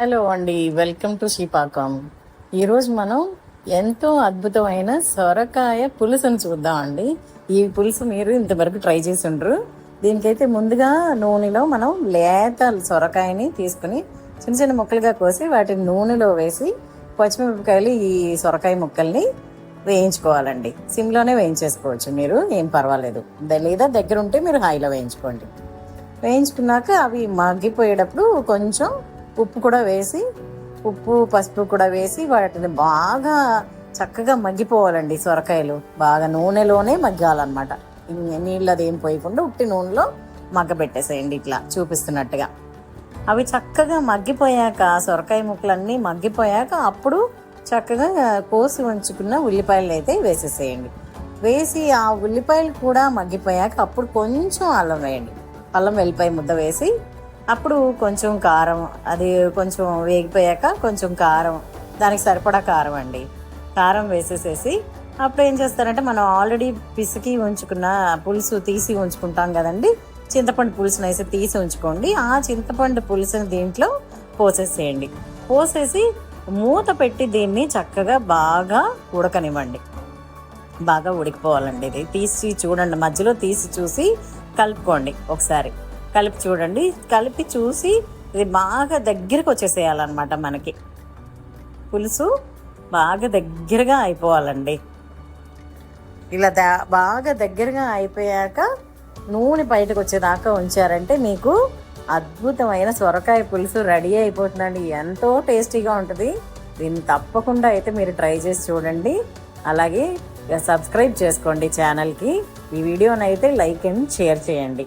Hello అండి welcome to శ్రీపాకం. ఈరోజు మనం ఎంతో అద్భుతమైన సొరకాయ పులుసుని చూద్దామండి ఈ పులుసు మీరు ఇంతవరకు ట్రై చేసి ఉండరు. దీనికైతే ముందుగా నూనెలో మనం లేత సొరకాయని తీసుకుని చిన్న చిన్న ముక్కలుగా కోసి వాటిని నూనెలో వేసి పచ్చిమిరపకాయలు ఈ సొరకాయ ముక్కల్ని వేయించుకోవాలండి. సిమ్లోనే వేయించేసుకోవచ్చు మీరు ఏం పర్వాలేదు. లేదా దగ్గర ఉంటే మీరు హైలో వేయించుకోండి. వేయించుకున్నాక అవి మగ్గిపోయేటప్పుడు కొంచెం ఉప్పు కూడా వేసి ఉప్పు పసుపు కూడా వేసి వాటిని బాగా చక్కగా మగ్గిపోవాలండి సొరకాయలు. బాగా నూనెలోనే మగ్గాలన్నమాట. నీళ్ళు అదేం ఏం పోయకుండా ఉట్టి నూనెలో మగ్గబెట్టేసేయండి ఇట్లా చూపిస్తున్నట్టుగా. అవి చక్కగా మగ్గిపోయాక సొరకాయ ముక్కలన్నీ మగ్గిపోయాక అప్పుడు చక్కగా కోసి ఉంచుకున్న ఉల్లిపాయలు అయితే వేసేసేయండి. వేసి ఆ ఉల్లిపాయలు కూడా మగ్గిపోయాక అప్పుడు కొంచెం అల్లం వేయండి. అల్లం వెల్లిపాయ ముద్ద వేసి అప్పుడు కొంచెం కారం అది కొంచెం వేగిపోయాక కొంచెం కారం దానికి సరిపడా కారం అండి. కారం వేసేసేసి అప్పుడు ఏం చేస్తారంటే మనం ఆల్రెడీ పిసికి ఉంచుకున్న పులుసు తీసి ఉంచుకుంటాం కదండి. చింతపండు పులుసును వేసి తీసి ఉంచుకోండి. ఆ చింతపండు పులుసుని దీంట్లో పోసేసేయండి. పోసేసి మూత పెట్టి దీన్ని చక్కగా బాగా ఉడకనివ్వండి. బాగా ఉడికిపోవాలండి ఇది. తీసి చూడండి మధ్యలో తీసి చూసి కలుపుకోండి ఒకసారి. కలిపి చూడండి. కలిపి చూసి ఇది బాగా దగ్గరికి వచ్చేసేయాలన్నమాట మనకి. పులుసు బాగా దగ్గరగా అయిపోవాలండి. ఇలా దా బాగా దగ్గరగా అయిపోయాక నూనె బయటకు వచ్చేదాకా ఉంచారంటే మీకు అద్భుతమైన సొరకాయ పులుసు రెడీ అయిపోతుందండి. ఎంతో టేస్టీగా ఉంటుంది. దీన్ని తప్పకుండా అయితే మీరు ట్రై చేసి చూడండి. అలాగే సబ్స్క్రైబ్ చేసుకోండి ఛానల్కి. ఈ వీడియోనైతే లైక్ అండ్ షేర్ చేయండి.